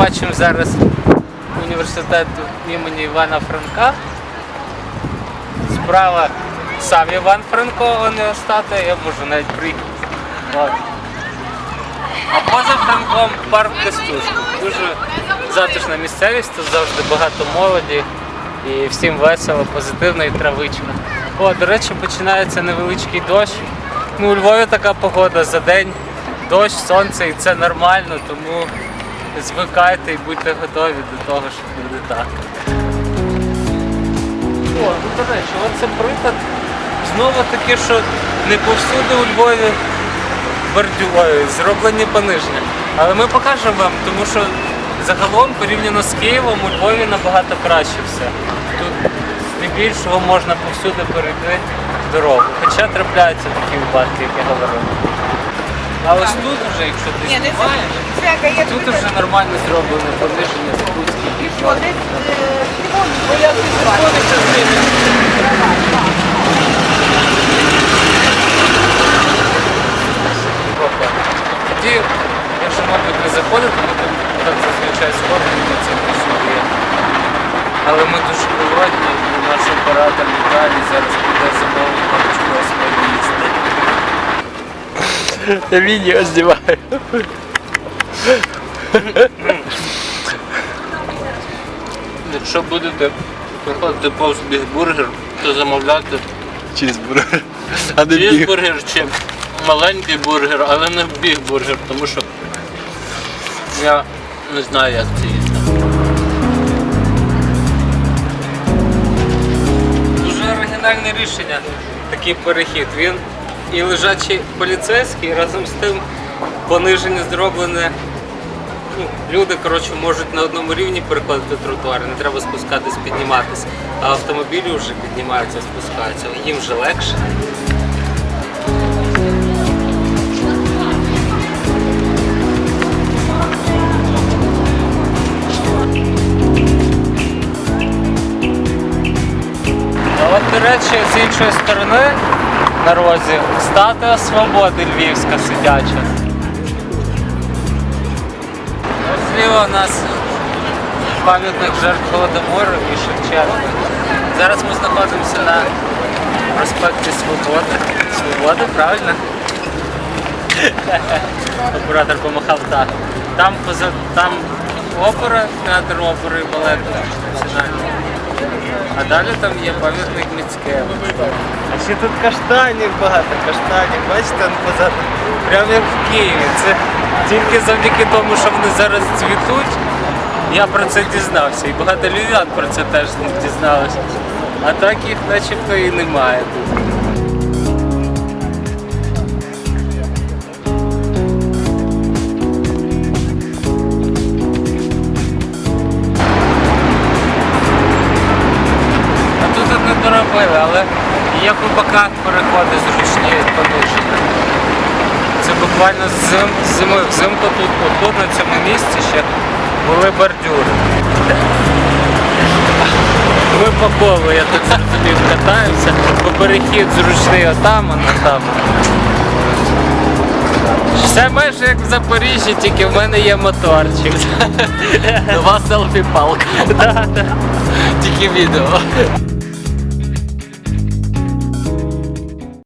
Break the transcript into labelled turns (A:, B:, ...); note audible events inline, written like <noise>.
A: бачимо зараз університету імені Івана Франка. Справа сам Іван Франко, а не статуя, я можу навіть приїхати. А поза Франком парк Костюшко. Дуже затишна місцевість, тут завжди багато молоді і всім весело, позитивно і травично. О, до речі, починається невеличкий дощ. Ну, у Львові така погода за день, дощ, сонце, і це нормально, тому звикайте і будьте готові до того, що буде так. О, ну до речі, оце приклад знову таки, що не повсюди у Львові бордюри, зроблені пониження. Але ми покажемо вам, тому що загалом порівняно з Києвом у Львові набагато краще все. Тут здебільшого можна повсюди перейти дорогу. Хоча трапляються такі випадки, як я говорив. А ось тут вже, якщо ти
B: Ні, не
A: знімаєш, тут вже нормально зроблене пониження спутських і
B: що, десь е, бо я
A: Приходиться з ними. Тоді, якщо, мабуть, не заходити, ми тут так зазвичай сходимо на це посуді. Але ми дуже голодні, і наш оператор Віталій зараз піде замовити чогось поїсти.
C: Я відео знімаю.
A: Якщо будете приходити повз бігбургер, то замовляти
C: Через бургер. А не біг.
A: Чізбургер чи маленький бургер, але не бігбургер, тому що я не знаю, як це їсти. Дуже оригінальне рішення, такий перехід. Він і лежачий поліцейський, разом з тим пониження зроблене. Ну, люди коротше, можуть на одному рівні переходити тротуари, не треба спускатись, підніматись. А автомобілі вже піднімаються, спускаються. Їм вже легше. От, до речі, з іншої сторони на розі статуя свободи львівська сидяча. Зліва у нас пам'ятник жертв Голодомору і Шевченка. Зараз ми знаходимося на проспекті Свободи. Свободи, правильно? Оператор помахав так. Там поза там опера, театр опери і балету національний. А далі там є пам'ятник Міцкевичу.
C: А ще тут каштанів багато, каштанів, бачите, позаду.
A: Прямо як в Києві. Це тільки завдяки тому, що вони зараз цвітуть, я про це дізнався. І багато львів'ян про це теж дізналися. А так їх начебто і немає тут. От але є боках переходи зручні пониження. Це буквально з зим, зими взимку тут, тут на цьому місці ще були бордюри. Ми по колу, я так зрозумів, катаюся, бо перехід зручний отам, а не там. Все майже як в Запоріжжі, тільки в мене є моторчик. <laughs>
C: Нова селфі-палка. Тільки відео.